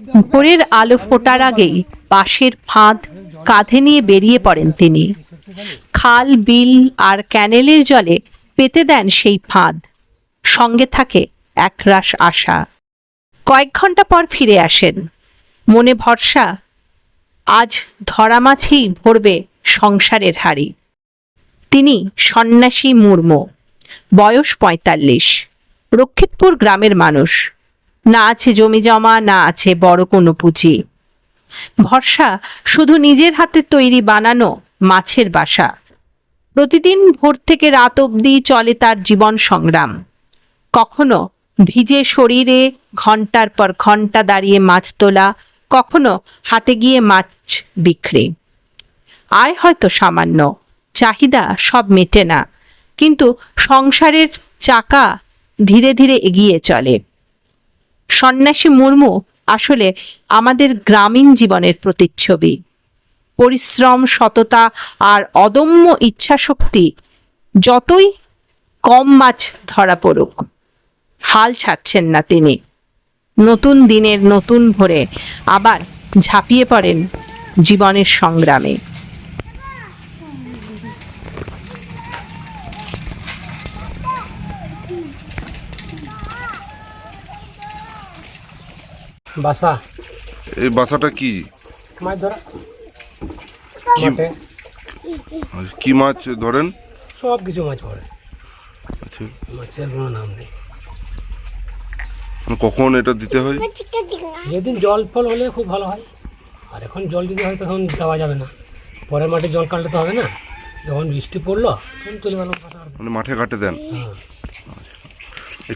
ভোরের আলো ফোটার আগেই বাঁশের ফাঁদ কাঁধে নিয়ে বেরিয়ে পড়েন তিনি। খাল, বিল আর ক্যানেলের জলে পেতে দেন সেই ফাঁদ। সঙ্গে থাকে একরাশ আশা। কয়েক ঘণ্টা পর ফিরে আসেন। মনে ভরসা, আজ ধরা মাছেই ভরবে সংসারের হাড়ি। তিনি সন্ন্যাসী মুর্মু, বয়স পঁয়তাল্লিশ, রক্ষিতপুর গ্রামের মানুষ। না আছে জমি জমা, না আছে বড় কোনো পুঁজি। ভরসা শুধু নিজের হাতে তৈরি বানানো মাছের বাসা। প্রতিদিন ভোর থেকে রাত অবধি চলে তার জীবন সংগ্রাম। কখনো ভিজে শরীরে ঘণ্টার পর ঘণ্টা দাঁড়িয়ে মাছ তোলা, কখনো হাটে গিয়ে মাছ বিক্রি। আয় হয়তো সামান্য, চাহিদা সব মেটে না, কিন্তু সংসারের চাকা ধীরে ধীরে এগিয়ে চলে। সন্ন্যাসী মুর্মু আসলে আমাদের গ্রামীণ জীবনের প্রতিচ্ছবি। পরিশ্রম, সততা আর অদম্য ইচ্ছাশক্তি যতই কম মাছ ধরা পড়ুক, হাল ছাড়ছেন না তিনি। নতুন দিনের নতুন ভোরে আবার ঝাঁপিয়ে পড়েন জীবনের সংগ্রামে। বাসা। এই বাসাটা কি? মাছ ধরা। মাঠে। কি মাছ ধরেন? সব কিছু মাছ পড়ে আচ্ছা। মাছের কোনো নাম নেই। কখন এটা দিতে হয়? যেদিন জল ফল হলে খুব ভালো হয়। আর এখন জল দিতে হয় তখন দেওয়া যাবে না। পরের মাঠে জল কাটলে তো হবে না। যখন বৃষ্টি পড়ল তখন চলে গেল মানে মাঠে ঘাটে দেন? হ্যাঁ।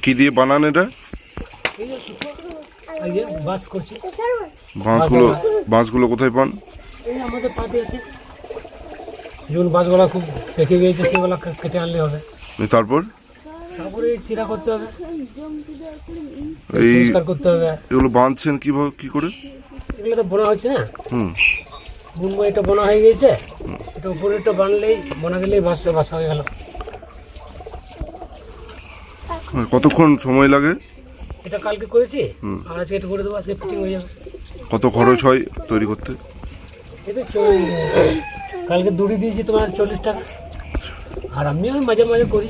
কি দিয়ে বানান এটা? বাঁশগুলো বাঁশগুলো কোথায় পান? আমাদের পাতে আছে। যেমন বাসগুলো খুব পেকে গিয়েছে সেগুলো কেটে আনলে হবে। তারপর? তারপরে চিরা করতে হবে। এই করতে হবে। এগুলো বাঁধছেন কীভাবে কি করে? এগুলো তো বোনা হচ্ছে না? হুম। বুনবো এটা বোনা হয়ে গিয়েছে। এটা উপরে বানলেই বোনা গেলেই বাসা বাসা হয়ে গেল। কতক্ষণ সময় লাগে? এটা কালকে করেছি। আর আজকে এটা করে দেবো আজকে ফিটিং হয়ে যাবে। কত খরচ হয় তৈরি করতে? এটা কালকে দড়ি দিয়েছি তোমার চল্লিশ টাকা। আর আমিও মাঝে মাঝে করি।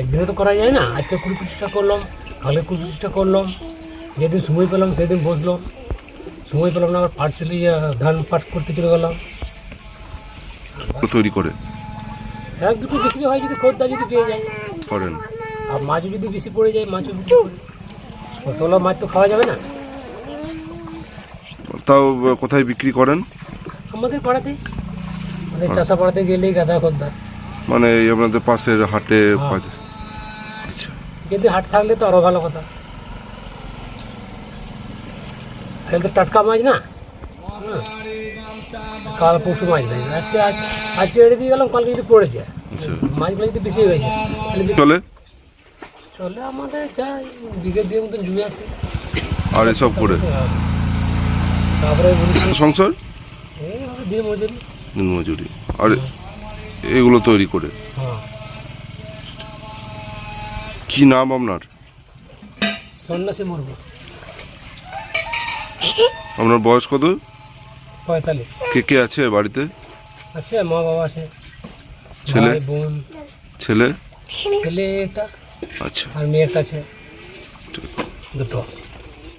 একদিনে তো করা যায় না আজকে কুড়ি পঁচিশটা করলাম কালকে কুড়ি পঁচিশটা করলাম যেদিন সময় পেলাম সেদিন বসলাম। সময় পেলাম না আবার পাট চলে ধান পাট করতে চলে গেলাম। তৈরি করে এক দুটো বিক্রি হয় যদি খদ্দার যদি পেয়ে যায় করেন। আর মাছ যদি বেশি পড়ে যায় মাছও করি। মাছ তো খাওয়া যাবে না। তাও কোথায় বিক্রি করেন? আমাদের পাড়াতে। আমাদের চাষা পাড়াতে গেলেই গাদা খদ্দার মানে এই আপনাদের পাশের হাটে হ্যাঁ। আচ্ছা। যদি হাট থাকলে তো আরও ভালো কথা। তাহলে তো টাটকা মাছ না? কাল পরশু মাছ নেই। আজকে আজ আজকে রেডি দিয়ে গেলাম কালকে যদি পড়েছে আচ্ছা। মাছগুলো যদি বেশি হয়ে যায় চলে? চলে আমাদের যা বিঘে দিয়ে মতন জুড়ে আছে। আর এসব করে? তারপরে সংসার? এইভাবে দিয়ে মজুরি। মজুরি। আর এগুলো তৈরি করে? হ্যাঁ। কি নাম আপনার? সন্ন্যাসী মরবো আপনার বয়স কত? পঁয়তাল্লিশ। কে কে আছে বাড়িতে? আছে মা বাবা আছে। ছেলে? বোন। ছেলে? ছেলে একটা আচ্ছা। আর মেয়েটা আছে। দুটো।